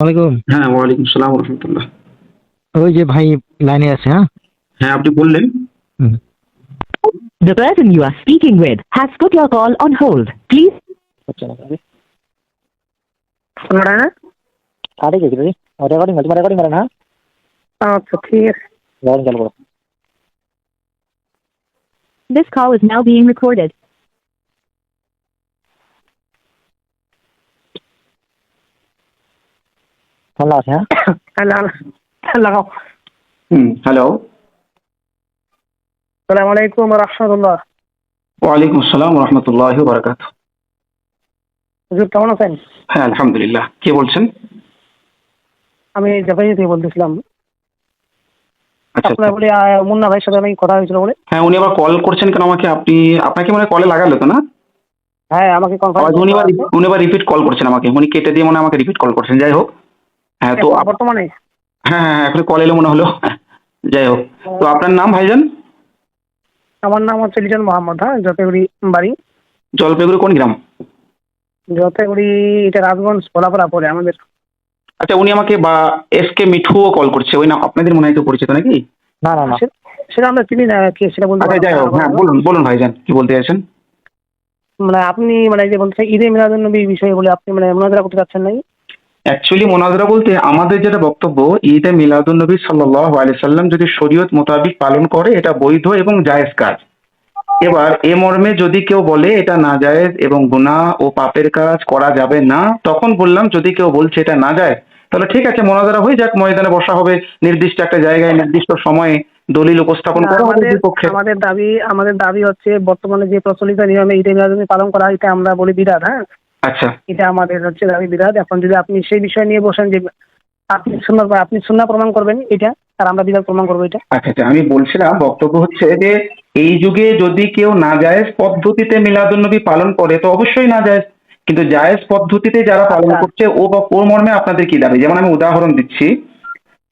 ওয়ালাইকুম হ্যাঁ ওয়ালাইকুম সালাম রহমতুল্লাহ ওই যে ভাই লাইনে আছে হ্যাঁ হ্যাঁ আপনি বললেন হুম। The person you are speaking with has put your call on hold. Please কাটে গেছিল রে রেকর্ডিং তোমার রেকর্ডিং করে না আচ্ছা ঠিক আছে রেকর্ডিং চালু করো This call is now being recorded. ভালো আছে হ্যাঁ লাগাও হুম হ্যালো সালাম আলাইকুম রহমতুল্লাহ ওয়ালাইকুম আসসালাম রহমতুল্লাহ বারাকাত হুজুর কেমন আছেন? হ্যাঁ আলহামদুলিল্লাহ। কে বলছেন? আমি জাপানি থেকে বলতেছিলাম। আচ্ছা আপনার বলে মুন্না ভাইয়ের সাথে নাকি কথা হয়েছিল বলে। হ্যাঁ উনি আবার কল করছেন কেন আমাকে? আপনি আপনাকে মনে কলে লাগালো তো না? হ্যাঁ আমাকে আবার উনি এবার উনি এবার রিপিট কল করছেন আমাকে। উনি কেটে দিয়ে মনে আমাকে রিপিট কল করছেন। যাই হোক। হ্যাঁ তো বর্তমানে? হ্যাঁ হ্যাঁ হ্যাঁ, এখন কল এলো মনে হলো। যাই হোক। তো আপনার নাম ভাইজান? আমার নাম হচ্ছে লিটন মোহাম্মদ হ্যাঁ জলপাইগুড়ি বাড়ি। জলপাইগুড়ি কোন গ্রাম? জলপাইগুড়ি এটা রাজগঞ্জ ভোলাপাড়া পরে আমাদের। আচ্ছা উনি আমাকে বা এস কে মিঠুও কল করছে। ওই নাম আপনাদের মনে হয় কেউ পরিচিত নাকি? না না না। সেটা আমরা চিনি না কে সেটা বলতে আচ্ছা যাই হোক হ্যাঁ বলুন বলুন ভাইজান কি বলতে চাইছেন? মানে আপনি মানে যে বলতে ঈদে মিলাদুল নবী বিষয়ে বলে আপনি মানে মনোদরা করতে চাচ্ছেন নাকি? অ্যাকচুয়ালি মোনাজরা বলতে আমাদের যেটা বক্তব্য ঈদে মিলাদুন নবী সাল্লাহ সাল্লাম যদি শরীয়ত মোতাবিক পালন করে এটা বৈধ এবং জায়েজ কাজ। এবার এ মর্মে যদি কেউ বলে এটা না জায়েজ এবং গুনাহ ও পাপের কাজ করা যাবে না তখন বললাম যদি কেউ বলছে এটা না যায় তাহলে ঠিক আছে মোনাজারা হয়ে যাক ময়দানে বসা হবে নির্দিষ্ট একটা জায়গায় নির্দিষ্ট সময়ে দলিল উপস্থাপন করা হবে আমাদের পক্ষে আমাদের দাবি আমাদের দাবি হচ্ছে বর্তমানে যে প্রচলিত নিয়মে ঈদে মিলাদুল নবী পালন করা হয় এটা আমরা বলি বিরাট হ্যাঁ? আচ্ছা। এটা আমাদের হচ্ছে দাবি বিরাট এখন যদি আপনি সেই বিষয় নিয়ে বসেন যে আপনি সুন্নার আপনি সুন্না প্রমাণ করবেন এটা আর আমরা বিরাট প্রমাণ করব এটা। আচ্ছা আচ্ছা আমি বলছিলাম বক্তব্য হচ্ছে যে এই যুগে যদি কেউ না জায়েজ পদ্ধতিতে মিলাদুন্নবী পালন করে তো অবশ্যই না জায়েজ। কিন্তু জায়েজ পদ্ধতিতে যারা পালন আচ্ছা। করছে ও বা ওর মর্মে আপনাদের কি দাবি? যেমন আমি উদাহরণ দিচ্ছি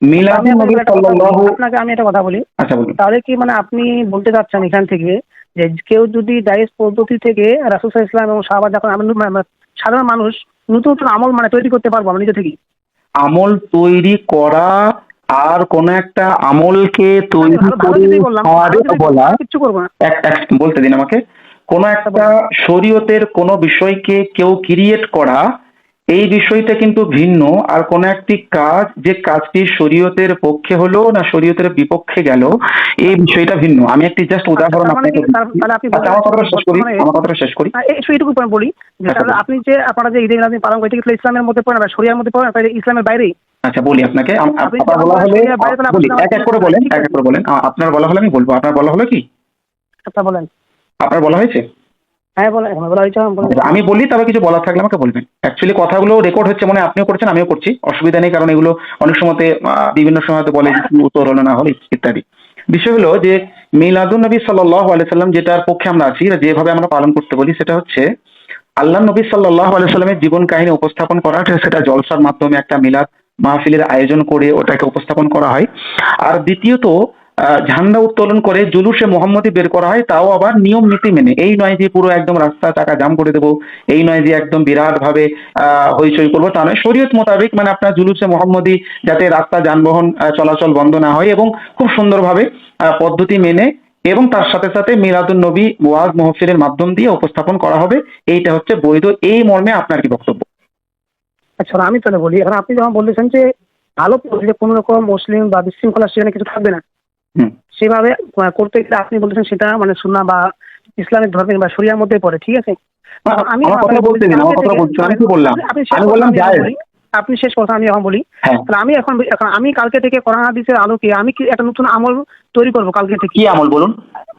মিলাদুন্নবী আপনাকে সাল্লাল্লাহু আমি একটা কথা বলি। আচ্ছা বলুন। তাহলে কি মানে আপনি বলতে চাচ্ছেন এখান থেকে যে কেউ যদি জায়েজ পদ্ধতি থেকে রাসুল ইসলাম এবং সাহাবাদ যখন সাধারণ মানুষ নতুন নতুন আমল মানে তৈরি করতে পারব আমরা নিজে থেকে আমল তৈরি করা আর কোন একটা আমলকে তৈরি করে বলা কিছু করব না। বলতে দিন আমাকে। কোন একটা শরীয়তের কোন বিষয়কে কেউ ক্রিয়েট করা এই বিষয়টা কিন্তু ভিন্ন। আর কোন একটি কাজ যে কাজটি শরীয়তের পক্ষে হলো না শরীয়তের বিপক্ষে গেল এই বিষয়টা ভিন্ন। আমি একটি জাস্ট উদাহরণ তার মানে আপনাকে তাহলে আপনি আচ্ছা আমার কথাটা শেষ করি আমার কথাটা শেষ করি। এই এইটুকু বলি যে আচ্ছা, তাহলে আপনি যে আপনারা যে ঈদে মিলাদ পালন করেন ইসলামের মধ্যে পড়ে না শরিয়ার মধ্যে পড়ে না তাহলে ইসলামের বাইরে আচ্ছা বলি আপনাকে। আপনার বলা হলে এক এক করে বলেন এক এক করে বলেন। আপনার বলা হলে আমি বলব। আপনার বলা হলো কি? আচ্ছা বলেন। আপনার বলা হয়েছে? হ্যাঁ আচ্ছা, আমি বলি তবে কিছু বলার থাকলে আমাকে বলবেন। অ্যাকচুয়ালি কথাগুলো রেকর্ড হচ্ছে মানে আপনিও করছেন আমিও করছি। অসুবিধা নেই কারণ এগুলো অনেক সময়তে বিভিন্ন সময় হয়তো বলে উত্তর হলো না হলো ইত্যাদি। বিষয় হলো যে মিলাদুন নবী আলাইসাল্লাম যেটার পক্ষে আমরা আছি যেভাবে আমরা পালন করতে বলি সেটা হচ্ছে আল্লাহ নবী সাল্লাহ আলাইসাল্লামের জীবন কাহিনী উপস্থাপন করা সেটা জলসার মাধ্যমে একটা মিলাদ মাহফিলের আয়োজন করে ওটাকে উপস্থাপন করা হয়। আর দ্বিতীয়ত ঝান্ডা উত্তোলন করে জুলুসে মোহাম্মদী বের করা হয় তাও আবার নিয়ম নীতি মেনে। এই নয় যে পুরো একদম রাস্তা চাকা জাম করে দেবো এই নয় যে একদম বিরাট ভাবে আহ, হইচই করব তা নয়। শরীয়ত মোতাবেক মানে আপনার জুলুসে মোহাম্মদী যাতে রাস্তা যানবাহন চলাচল বন্ধ না হয় এবং খুব সুন্দরভাবে পদ্ধতি মেনে এবং তার সাথে সাথে মিলাদুন নবী ওয়াজ মহফিলের মাধ্যম দিয়ে উপস্থাপন করা হবে এইটা হচ্ছে বৈধ। এই মর্মে আপনার কি বক্তব্য? আচ্ছা আমি তাহলে বলি এখন আপনি যখন বলতেছেন যে ভালো কোনো রকম মুসলিম বা বিশৃঙ্খলা সেখানে কিছু থাকবে না সেভাবে করতে গেলে আপনি বলতেছেন সেটা মানে সুন্না বা ইসলামিক ধর্মের বা শরিয়ার মধ্যে পড়ে ঠিক আছে? আমি আপনি শেষ কথা আমি এখন বলি। আমি এখন হ্যাঁ। আমি এখন আমি কালকে থেকে কোরআন হাদিসের আলোকে আমি কি একটা নতুন আমল তৈরি করব কালকে থেকে? কি আমল বলুন?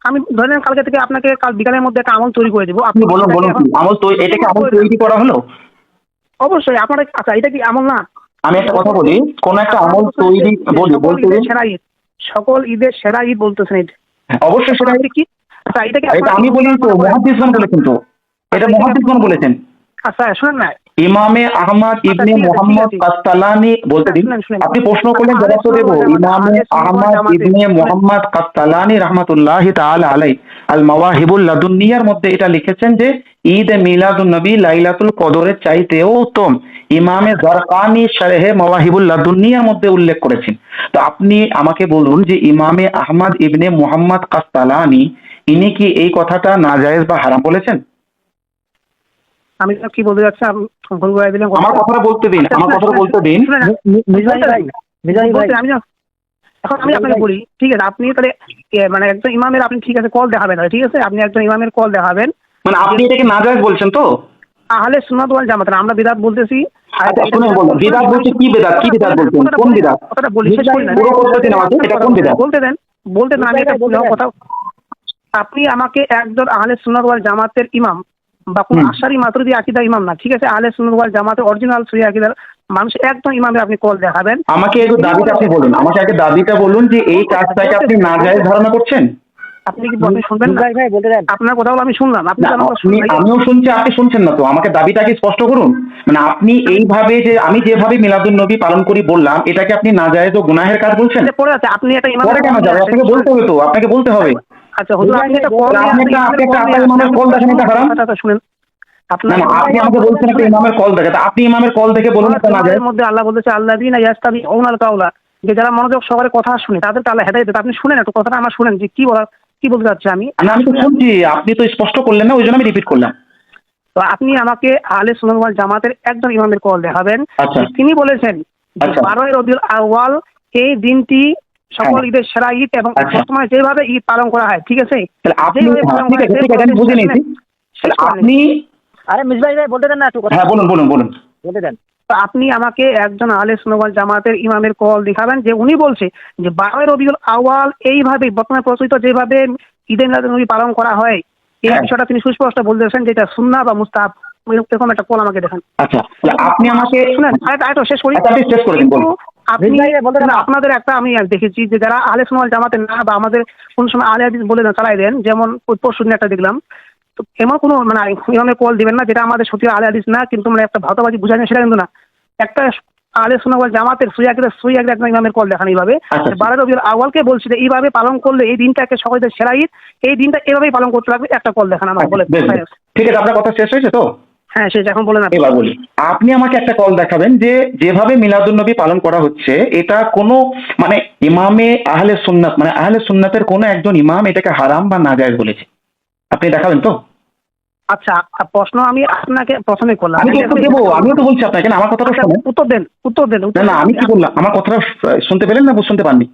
আমি ধরে নেন কালকে থেকে আপনাকে কাল বিকালের মধ্যে একটা আমল তৈরি করে দেবো। আপনি বলুন বলুন আমল তৈরি এটাকে আমল তৈরি করা হলো? অবশ্যই আপনার আচ্ছা এটা কি আমল না? আমি একটা কথা বলি কোন একটা আমল তৈরি বলি বলতে সেরা ঈদ সকল ঈদের সেরা ঈদ বলতেছেন এটা হ্যাঁ, অবশ্যই আপনি কি? আচ্ছা এটা কি আমি বলি তো মহাদিসগণ বলেছেন তো এটা মহাদিসগণ বলেছেন। আচ্ছা শুনেন না। ইমামে আহমদ ইবনে মোহাম্মদ বলতে দিন। আপনি প্রশ্ন করলেন জবাব তো দেবো ইমামে আহমদ ইবনে মোহাম্মদ রহমাতুল্লাহ তাআলা আলাই আল মাওয়াহিবুল লাদুনিয়ার মধ্যে এটা লিখেছেন যে ঈদ মিলাদুন নবী লাইলাতুল কদরের চাইতেও উত্তম। ইমামে জারকানি শারহে মাওয়াহিবুল লাদুনিয়ার মধ্যে উল্লেখ করেছেন। তো আপনি আমাকে বলুন যে ইমামে আহমদ ইবনে মুহাম্মদ কাস্তালানি ইনি কি এই কথাটা নাজায়েজ বা হারাম বলেছেন? আমি তো কি বলতে যাচ্ছি ভুল করে দিলাম আমার কথাটা বলতে দিন আমার কথাটা বলতে দিন। মিজানি ভাই মিজানি ভাই। আমি এখন আমি আপনাকে বলি ঠিক আছে আপনি তাহলে মানে একজন ইমামের আপনি ঠিক আছে কল দেখাবেন ঠিক আছে? আপনি একজন ইমামের কল দেখাবেন। মানে আপনি এটাকে নাজায়েজ বলছেন তো? আহলে সুন্নাত ওয়াল জামাত আমরা বিদাত বলতেছি বলুন, বিদআত বলতে কি বিদআত? কি বিদআত বলছেন? কোন বলি- বিদআত? কথাটা বলি শেষ করি না। পুরো কথা দিন আমাকে, এটা কোন বিদআত? বলতে দেন বলতে দেন আমি এটা দেন। কথা আপনি আমাকে একজন আহলে সুন্নাত ওয়াল জামাতের ইমাম বা কোন। আশারি মাতুরিদি আকীদার ইমাম না ঠিক আছে আহলে সুন্নাত ওয়াল জামাতের অরিজিনাল সুই আকীদার মানুষ একদম ইমামে আপনি কল দেখাবেন আমাকে একটু দাবিটা আপনি বলুন আমাকে আগে দাবিটা বলুন যে এই কাজটাকে আপনি নাজায়েজ ধারণা করছেন আপনি কি আপনি শুনবেন ভাই ভাই বলতে দেন। আপনার কথাগুলো আমি শুনলাম আপনি না, তো কথা। আমিও শুনছি আপনি শুনছেন না তো? আমাকে দাবিটাকে স্পষ্ট করুন? মানে আপনি এইভাবে যে আমি যেভাবে মিলাদুন নবী পালন করি বললাম এটাকে আপনি নাজায়েজ ও গুনাহের কাজ বলছেন? পড়ে আছে আপনি ইমাম পরে কেন যাবে? আপনাকে বলতে হবে তো আপনাকে বলতে হবে। আচ্ছা হুজুর আপনি কল আপনি একটা- আপনি একটা আপনার ইমামের কল দেখেন এটা হারাম? শুনেন। আপনি আমাকে বলছেন একটা ইমামের কল দেখে আপনি ইমামের কল দেখে বলুন এটা মধ্যে আল্লাহ বলতেছে আল্লাহ দিন ইয়াস্তাবি ওনাল কাউলা যে যারা মনোযোগ সহকারে কথা শুনে তাদেরকে আল্লাহ হেদায়েত দেয়। আপনি শুনেন একটু কথাটা আমার শুনেন যে কি বলা কি বলতে চাচ্ছি আমি আমি তো শুনছি আপনি তো স্পষ্ট করলেন না ওই জন্য আমি রিপিট করলাম তো আপনি আমাকে আলে সুনাল জামাতের একজন ইমামের কল দেখাবেন আচ্ছা। তিনি বলেছেন আচ্ছা। বারোই রবিউল আওয়াল এই দিনটি সকল হ্যাঁ। ঈদের সেরা ঈদ এবং আচ্ছা। বর্তমানে যেভাবে ঈদ পালন করা হয় ঠিক আছে তাহলে আপনি যেভাবে হ্যাঁ, আপনি আরে মিজভাই ভাই বলতে দেন না একটু কথা হ্যাঁ বলুন বলুন বলুন বলতে দেন আপনি আমাকে একজন আলে সুনওয়াল জামাতের ইমামের কল দেখাবেন যে উনি বলছে যে বারোই রবিউল আওয়াল এইভাবে বর্তমানে প্রচলিত যেভাবে ঈদে মিলাদুন নবী পালন করা হয় এই হ্যাঁ। বিষয়টা তিনি সুস্পষ্ট বলতেছেন যে এটা সুন্না বা মুস্তাহাব এরকম একটা কল আমাকে দেখান আচ্ছা আপনি আমাকে শুনেন আরেকটা শেষ করি আচ্ছা, শেষ কিন্তু আপনি না, না। আপনাদের একটা আমি দেখেছি যে যারা আলে সুনওয়াল জামাতের না বা আমাদের কোন সময় আলে বলে দেন চালাই দেন যেমন পরশু একটা দেখলাম তো এমন কোনো মানে ইমামের কল দিবেন না যেটা আমাদের সত্যি আলে হাদিস না কিন্তু মানে একটা ভাতবাজি বুঝায় না সেটা কিন্তু না একটা আলে সুনওয়াল জামাতের সুই আকিদা সুই একটা ইমামের কল দেখান এইভাবে আচ্ছা। বারো রবিউল আওয়ালকে বলছি যে এইভাবে পালন করলে এই দিনটাকে সকলের সেরা ঈদ এই দিনটা এভাবেই পালন করতে লাগবে একটা কল দেখান আমার বলে আচ্ছা। ঠিক আছে আপনার কথা শেষ হয়েছে তো হ্যাঁ সে এখন বলেন। এবার বলি আপনি আমাকে একটা কল দেখাবেন যে যেভাবে মিলাদুন্নবী পালন করা হচ্ছে এটা কোনো মানে ইমামে আহলে সুন্নাত মানে আহলে সুন্নাতের কোনো একজন ইমাম এটাকে হারাম বা নাজায়েজ বলেছে আপনি দেখাবেন তো আচ্ছা প্রশ্ন আমি আপনাকে প্রথমে করলাম। আমি উত্তর দেবো আমিও তো বলছি আপনাকে আমার কথাটা আচ্ছা, শোনেন। উত্তর দেন উত্তর দেন না না আমি কি বললাম? আমার কথাটা শুনতে পেলেন না শুনতে পাননি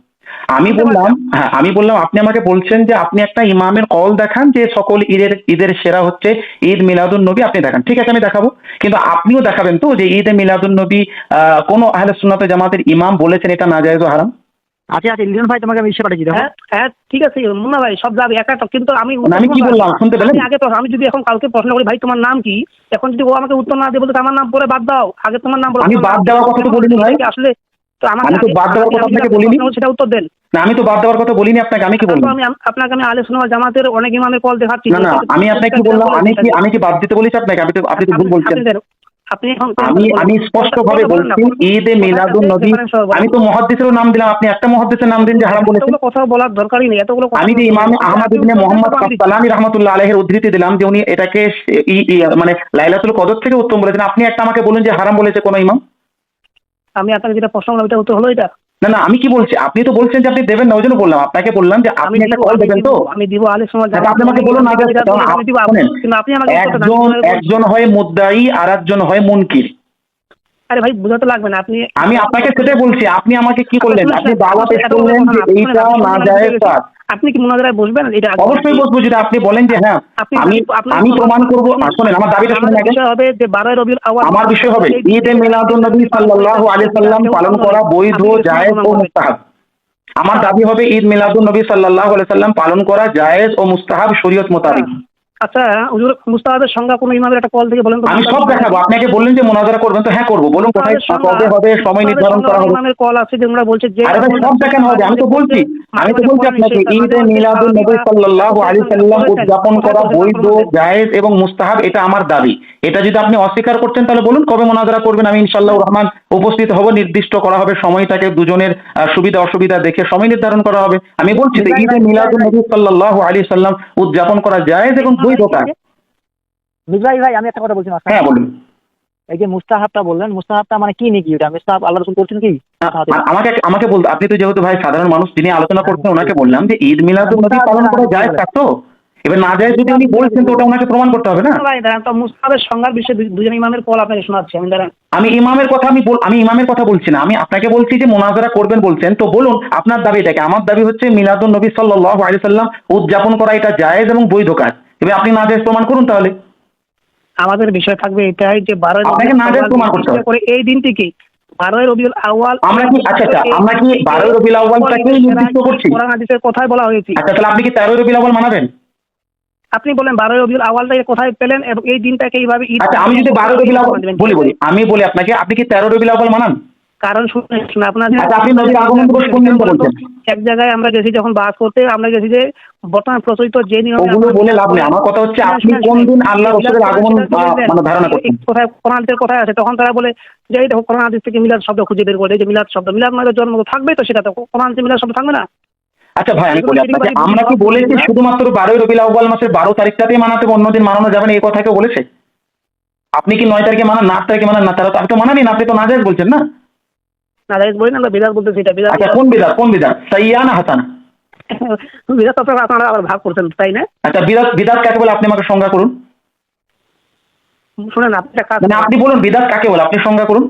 আমি বললাম হ্যাঁ আমি বললাম আপনি আমাকে বলছেন যে আপনি একটা ইমামের কল দেখান যে সকল ঈদের ঈদের সেরা হচ্ছে ঈদ মিলাদুন নবী আপনি দেখান। ঠিক আছে আমি দেখাবো। কিন্তু আপনিও দেখাবেন তো যে ঈদে মিলাদুন নবী আহ, কোনো আহলে সুন্নাত জামাতের ইমাম বলেছেন এটা নাজায়েজ ও হারাম? আচ্ছা আচ্ছা ভাই তোমাকে আমি ইসে পাঠিয়েছি দেখো। হ্যাঁ হ্যাঁ ঠিক আছে মুন্না ভাই সব যাবে একা একটা কিন্তু আমি আমি কি বললাম শুনতে পেলেন? আমি আগে তো আমি যদি এখন কালকে প্রশ্ন করি ভাই তোমার নাম কি? এখন যদি ও আমাকে উত্তর না দিয়ে বলতে আমার নাম পরে বাদ দাও। আগে তোমার নাম বলো আমি বাদ দেওয়ার কথা তো বলিনি ভাই। আসলে তো আমাকে আমি তো বাদ দেওয়ার কথা আপনাকে বলিনি। সেটা উত্তর দেন। না আমি তো বাদ দেওয়ার কথা বলিনি আপনাকে আমি কি বলব আমি আপনাকে আমি আলে শোনা জামাতের অনেক ইমামের কল দেখাচ্ছি না না আমি আপনাকে কি বললাম? আমি কি আমি কি বাদ দিতে বলেছি আপনাকে? আপনি তো আপনি তো ভুল বলছেন। আপনি এখন আমি আমি স্পষ্ট ভাবে বলছি ঈদে মিলাদুন নবী আমি তো মহাদ্দিসেরও নাম দিলাম আপনি একটা মহাদ্দিসের নাম দিন যে হারাম বলেছেন। কথা বলার দরকারই নেই এতগুলো আমি যে ইমাম আহমদ ইবনে মোহাম্মদ রাহমাতুল্লাহ আলাইহির উদ্ধৃতি দিলাম যে উনি এটাকে মানে লাইলাতুল কদর থেকে উত্তম বলেছেন। আপনি একটা আমাকে বলুন যে হারাম বলেছে কোন ইমাম? আমি আপনাকে যেটা প্রশ্ন করলাম এটা উত্তর হলো এটা? না না আমি কি বলছি? আপনি তো বলছেন যে আপনি দেবেন না ওই জন্য বললাম। আপনাকে বললাম যে আপনি একটা কল দেবেন তো। আমি দিব আলে সময় আচ্ছা, আপনি আমাকে বলুন না যে আমি দিব শুনেন, কিন্তু আপনি আমাকে একজন একজন হয় মুদ্দাই আর একজন হয় মুনকির। আরে ভাই বুঝাতে লাগবে না আপনি আমি আপনাকে সেটাই বলছি আপনি আমাকে কি করলেন? আপনি দাওয়া পেশ করলেন যে এইটা না যায় কাজ। আপনি কি মোনাজারায় বসবেন? এটা অবশ্যই বসবো যদি আপনি বলেন যে হ্যাঁ আমি আমি প্রমাণ করব। শুনেন। আমার দাবিটা শুনুন আগে। বিষয় হবে যে বারোই রবিউল আওয়াল আমার বিষয় হবে ঈদে মিলাদুন নবী সাল্লাল্লাহু আলাইহি সাল্লাম পালন করা বৈধ জায়েজ ও মুস্তাহাব। আমার দাবি হবে ঈদ মিলাদুন নবী সাল্লাল্লাহু আলাইহি সাল্লাম পালন করা জায়েজ ও মুস্তাহাব শরীয়ত মোতাবেক। আচ্ছা হুজুর মুস্তাহাবের সংজ্ঞা কোন ইমামের একটা কল থেকে বলেন তো। আমি সব দেখাবো আপনাকে বললেন যে মোনাজারা করবেন তো হ্যাঁ করব। বলুন কোথায় কবে হবে সময় নির্ধারণ করা হবে? ইমামের কল আছে যে বলছে যে আরে ভাই সব দেখানো হবে। আমি তো বলছি আমি তো বলছি আপনাকে ঈদে মিলাদুন নবী সাল্লাল্লাহু আলাইহি সাল্লাম উদযাপন করা বৈধ জায়েজ এবং মুস্তাহাব এটা আমার দাবি। এটা যদি আপনি অস্বীকার করছেন তাহলে বলুন কবে মোনাজারা করবেন? আমি ইনশাআল্লাহ রহমান উপস্থিত হব নির্দিষ্ট করা হবে সময়টাকে দুজনের সুবিধা অসুবিধা দেখে সময় নির্ধারণ করা হবে। আমি বলছি তো ঈদে মিলাদুন নবী সাল্লাল্লাহু আলাইহি সাল্লাম উদযাপন করা জায়েজ এবং ভাই আমি একটা কথা বলছি হ্যাঁ বলুন। এই যে মুস্তাহাবটা বললেন মুস্তাহাবটা মানে কি নাকি ওটা? মুস্তাহাব আল্লাহ রসুল করছেন কি? আমাকে আমাকে বলতে আপনি তো যেহেতু ভাই সাধারণ মানুষ যিনি আলোচনা করছেন ওনাকে বললাম যে ঈদ নবী পালন করা যায় তো এবার না যায় যদি উনি বলছেন তো ওটা ওনাকে প্রমাণ করতে হবে না? ভাই দাঁড়ান তো মুস্তাহাবের সংজ্ঞার বিষয়ে দুজন ইমামের কল আপনাকে শোনাচ্ছি আমি দাঁড়ান। আমি ইমামের কথা আমি আমি ইমামের কথা বলছি না আমি আপনাকে বলছি যে মোনাজারা করবেন বলছেন তো বলুন আপনার দাবি দাবিটাকে আমার দাবি হচ্ছে মিলাদুল নবী সাল্লাল্লাহু আলাইহি সাল্লাম উদযাপন করা এটা জায়েজ এবং বৈধ কাজ। এবার আপনি না জায়েজ প্রমাণ করুন তাহলে। আমাদের বিষয় থাকবে এটাই যে বারোই আপনাকে প্রমাণ করতে হবে। এই দিনটিকে বারোই রবিউল আউয়াল আমরা কি আচ্ছা আচ্ছা আমরা কি বারোই রবিউল আউয়ালটাকেই নির্দিষ্ট করছি? কোরআন হাদিসের কথাই বলা হয়েছে। আচ্ছা তাহলে আপনি কি তেরোই রবিউল আউয়াল মানাবেন? আপনি বলেন বারোই রবিউল কোথায় পেলেন এবং এই দিনটাকে এইভাবে আচ্ছা আমি যদি বারো রবিউল আউয়াল বলি বলি আমি বলি আপনাকে আপনি কি তেরো রবিউল আউয়াল মানান? কারণ শুনে আচ্ছা, আপনি নবীর আগমন দিবস কোন দিন বলছেন? এক জায়গায় আমরা গেছি যখন বাস করতে আমরা গেছি যে বর্তমান প্রচলিত যে নিয়ম ওগুলো বলে লাভ নেই। আমার কথা হচ্ছে আপনি কোন দিন আল্লাহ রসুলের আগমন মানে ধারণা করছেন? কোথায় আছে তখন তারা বলে যে এই দেখো কোরআন হাদিস থেকে মিলাদ শব্দ খুঁজে বের করে যে মিলাদ শব্দ মিলাদ মানে জন্ম থাকবে তো সেটা তো কোরআন মিলাদ শব্দ থাকবে না। আচ্ছা ভাই আমি বলি আপনাকে আমরা কি বলেছি শুধুমাত্র বারোই রবিউল আউয়াল মাসের বারো তারিখটাতেই মানাতে অন্যদিন মানানো যাবে না এই কথা কেউ বলেছে? আপনি কি নয় তারিখে মানান না আট তারিখে মানান না? তারা তো আপনি তো মানানি না আপনি তো নাজাজ বলছেন না? না জায়েজ বলি না আমরা বিদাত বলতেছি এটা বিদাত আচ্ছা কোন বিদাত কোন বিদাত? সাইয়া না হাসানা। বিদাত আপনারা আপনারা আবার ভাগ করছেন তাই না? আচ্ছা বিদাত বিদাত কাকে বলে? আপনি আমাকে সংজ্ঞা করুন। শুনেন আপনি মানে আপনি বলুন বিদাত কাকে বলে? আপনি সংজ্ঞা করুন।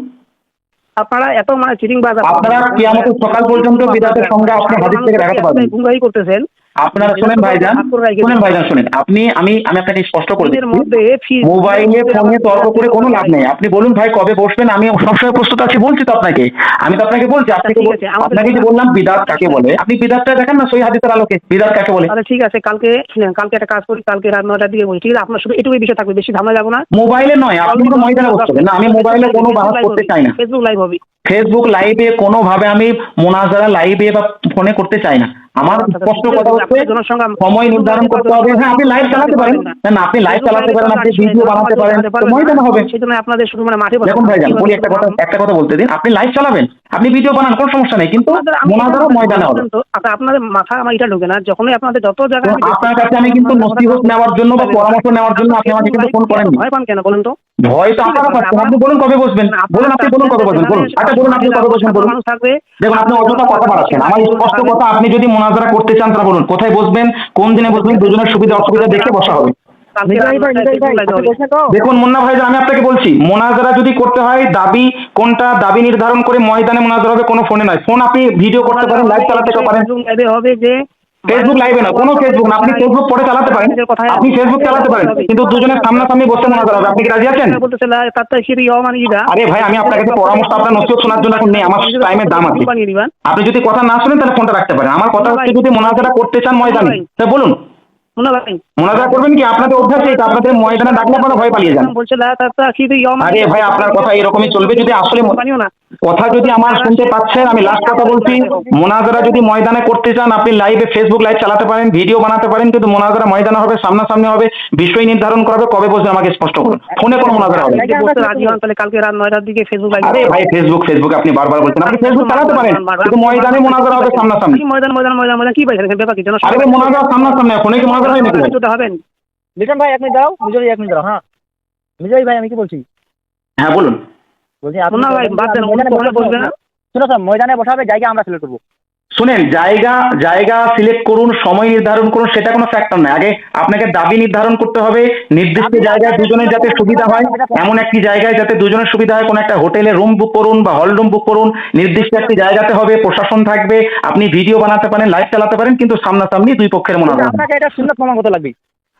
আপনারা এত মানে চিটিং বাজ আপনারা কিয়ামতের সকাল পর্যন্ত বিদাতের সংজ্ঞা আপনি হাদিস থেকে দেখাতে পারবেন গুমরাহি করতেছেন আপনারা শুনেন ভাইজান শুনেন ভাইজান শুনেন। আপনি আমি আমি আপনাকে স্পষ্ট করে দিচ্ছি। মোবাইলে ফোনে তর্ক করে কোনো লাভ নেই। আপনি বলুন ভাই কবে বসবেন আমি সবসময় প্রস্তুত আছি বলছি তো আপনাকে। আমি তো আপনাকে বলছি আপনাকে আছে, আমাদের- আপনাকে যে বললাম বিদাত কাকে বলে আপনি বিদাতটা দেখেন না সই হাদিসের আলোকে। বিদাত কাকে বলে? তাহলে ঠিক আছে কালকে শুনেন কালকে একটা কাজ করি কালকে রাত নয়টার দিকে বলি ঠিক আছে আপনার শুধু এটুকুই বিষয় থাকবে বেশি ঝামেলা যাব না। মোবাইলে নয় আপনি তো ময়দানে বসতে না। আমি মোবাইলে কোনো বাহাত করতে চাই না। ফেসবুক লাইভ হবে। ফেসবুক লাইভে কোনোভাবে আমি মোনাজারা লাইভে বা ফোনে করতে চাই না। আমার স্পষ্ট কথা হচ্ছে সময় নির্ধারণ করতে হবে। হ্যাঁ আপনি লাইভ চালাতে পারেন। না আপনি লাইভ চালাতে পারেন আপনি ভিডিও বানাতে পারেন। ময়দানে হবে? সেই জন্য আপনাদের শুধু মানে মাঠে দেখুন ভাইজান বলি একটা কথা একটা কথা বলতে দিন। আপনি লাইভ চালাবেন। আপনি ভিডিও বানান কোনো সমস্যা নেই। কিন্তু ময়দানে হবে। আচ্ছা, আপনাদের মাথা আমার এটা ঢোকে না। যখনই আপনাদের যত জায়গায় আপনার কাছে আমি কিন্তু নসিহত নেওয়ার জন্য বা পরামর্শ নেওয়ার জন্য আপনি আমাকে কিন্তু ফোন করেননি। ভয় পান কেন বলুন তো? ভয় তো আপনারা পাচ্ছেন। আপনি বলুন কবে বসবেন। বলুন আপনি বলুন কবে বসবেন। বলুন। আচ্ছা বলুন আপনি কবে বসবেন বলুন। দেখুন আপনি অযথা কথা বাড়াচ্ছেন। আমার স্পষ্ট কথা আপনি যদি মোনাজারা করতে চান তারা বলুন কোথায় বসবেন কোন দিনে বসবেন দুজনের সুবিধা অসুবিধা দেখে বসা হবে। দেখুন মুন্না ভাই আমি আপনাকে বলছি মোনাজারা যদি করতে হয় দাবি কোনটা দাবি নির্ধারণ করে ময়দানে মোনাজারা হবে কোনো ফোনে নয়। ফোন আপনি ভিডিও করতে পারেন লাইভ চালাতে পারেন। হবে যে ফেসবুক লাইভে না কোনো ফেসবুক না আপনি ফেসবুক পরে চালাতে পারেন। আপনি ফেসবুক চালাতে পারেন। কিন্তু দুজনের সামনাসামনি বসে করা হবে আপনি কি রাজি আছেন? ইদা আরে ভাই আমি আপনার কাছে পরামর্শ আপনার নসিহত শোনার জন্য এখন নেই। আমার টাইমের দাম আছে। আপনি যদি কথা না শুনেন তাহলে ফোনটা রাখতে পারেন। আমার কথা হচ্ছে যদি মোনাজারা করতে চান ময়দানে। তা বলুন। শোনা ভাই। মোনাজারা করবেন কি? আপনাদের অভ্যাস এটা আপনাদের ময়দানে ডাকলে আপনারা ভয় পালিয়ে যান। আরে ভাই আপনার কথা এরকমই চলবে যদি আসলে কথা যদি আমার শুনতে পাচ্ছেন আমি লাস্ট কথা বলছি। মোনাজারা যদি ময়দানে করতে চান আপনি লাইভে ফেসবুক লাইভ চালাতে পারেন ভিডিও বানাতে পারেন কিন্তু মোনাজারা ময়দানে হবে সামনাসামনি হবে বিষয় নির্ধারণ করা হবে কবে বসবে আমাকে স্পষ্ট করুন। ফোনে কোনো মোনাজারা হবে কালকে রাত নয়টার দিকে ফেসবুক আরে ভাই ফেসবুক ফেসবুক আপনি বারবার বলছেন আপনি ফেসবুক চালাতে পারেন কিন্তু ময়দানে মোনাজারা হবে সামনাসামনি। কি ময়দান ময়দান ময়দান ময়দান কি পাই এখানে ব্যাপার কি আরে মোনাজারা সামনাসামনি ফোনে কি মোনাজারা হয় নাকি? তো হবেন? লিটন ভাই এক মিনিট দাও মিজরি এক মিনিট দাঁড়াও হ্যাঁ। মিজরি ভাই আমি কি বলছি? হ্যাঁ বলুন। বলছি আপনি ভাই, বাদ দেন, ওখানে বসবে না? শুনো স্যার ময়দানে বসাবে জায়গা আমরা সিলেক্ট করব। শুনেন জায়গা জায়গা সিলেক্ট করুন সময় নির্ধারণ করুন সেটা কোনো ফ্যাক্টর নয়। আগে আপনাকে দাবি নির্ধারণ করতে হবে নির্দিষ্ট জায়গায় দুজনের যাতে সুবিধা হয় এমন একটি জায়গায় যাতে দুজনের সুবিধা হয় কোনো একটা হোটেলে রুম বুক করুন বা হল রুম বুক করুন নির্দিষ্ট একটি জায়গাতে হবে প্রশাসন থাকবে আপনি ভিডিও বানাতে পারেন লাইভ চালাতে পারেন কিন্তু সামনাসামনি দুই পক্ষের মনে হয় আপনাকে এটা শূন্য প্রমাণ লাগবে।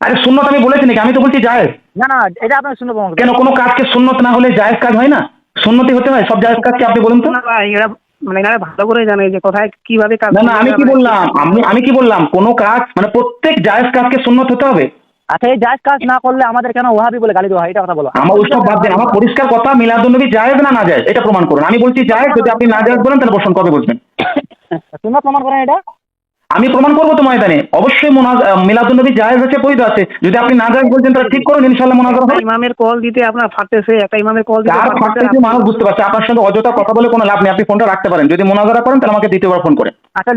আরে শূন্যত আমি বলেছি নাকি আমি তো বলছি জায়েজ। না না এটা আপনার শূন্য প্রমাণ কেন কোনো কাজকে শূন্যত না হলে জায়েজ কাজ হয় না? শূন্যতি হতে হয় সব জায়েজ কাজকে আপনি বলুন তো? মানে এনারা ভালো করে জানে যে কোথায় কীভাবে কাজ না না আমি কি বললাম? আমি আমি কি বললাম? কোনো কাজ মানে প্রত্যেক জায়েজ কাজকে সুন্নত হতে হবে? আচ্ছা এই জায়েজ কাজ না করলে আমাদের কেন ওহাবি বলে গালি দেওয়া হয়? এটা কথা বলো। আমার ওইসব বাদ দেন। আমার পরিষ্কার কথা মিলাদুন্নবী জায়েজ না না জায়েজ? এটা প্রমাণ করুন। আমি বলছি জায়েজ যদি আপনি না জায়েজ বলেন তাহলে বসুন কবে বসবেন তোমরা প্রমাণ করেন এটা? আমি প্রমাণ করব তো ময়দানে। অবশ্যই মিলাদুন্নবী জায়েজ আছে বৈধ আছে। যদি আপনি না যায় বলছেন তাহলে ঠিক করুন ইনশাল্লাহ মনে করা হবে ইমামের কল দিতে আপনার ফাটতেছে একটা ইমামের কল দিতে আর ফাটতেছে, মানুষ বুঝতে পারছে। আপনার সঙ্গে অযথা কথা বলে কোনো লাভ নেই। আপনি ফোনটা রাখতে পারেন। যদি মোনাজারা করেন তাহলে আমাকে দ্বিতীয়বার ফোন করে। আচ্ছা